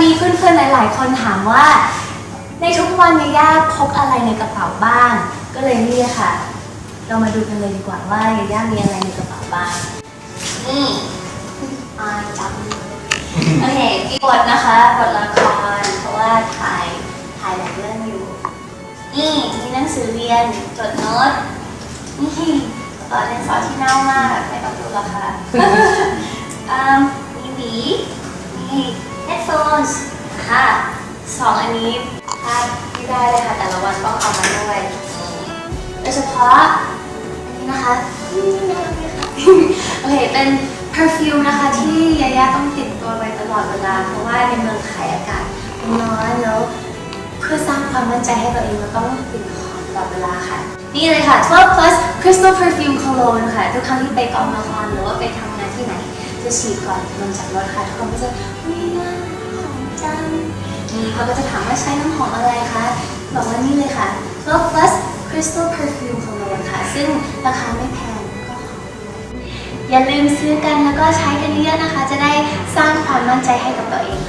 มีเพื่อนๆหลาย ๆ คนถามว่า ในทุกวันยาย่าพกอะไรในกระเป๋าบ้าง ก็เลยนี่ค่ะ เรามาดูกันเลยดีกว่าว่าย่ามีอะไรในกระเป๋าบ้างนี่อายจับมือโอเคมีบทนะคะบทละครเพราะว่าถ่ายถ่ายหลายเรื่องอยู่นี่มีหนังสือเรียนจดโน้ตนี่เออเรียนสอนที่เน่ามากไม่ต้องดูหรอกค่ะอืมมีหวีมี headphones ค่ะสองอันนี้พลาดไม่ได้เลยค่ะ แต่ละวันต้องเอามาด้วยโดยเฉพาะอันนี้นะคะโอเคเป็น perfume นะคะที่ยาย่าต้องติดตัวไว้ตลอดเวลา เพราะว่าในเมืองไทยอากาศมันร้อนแล้วเพื่อสร้างความมั่นใจให้ตัวเองเราต้องติดของตลอดเวลาค่ะ นี่เลยค่ะ 12 plus crystal perfume cologne ค่ะ ทุกครั้งที่ไปกองละครหรือว่าไปทำงานที่ไหน จะฉีดก่อนลงจากรถค่ะทุกคนก็จะวิน่าหอมจังนี่เขาก็จะถามว่าใช้น้ำหอมอะไรคะบอกว่านี่เลยค่ะ Love plus crystal perfume ของเราค่ะ ซึ่งราคาไม่แพงก็หอมด้วยอย่าลืมซื้อกันแล้วก็ใช้กันเยอะนะคะ จะได้สร้างความมั่นใจให้กับตัวเอง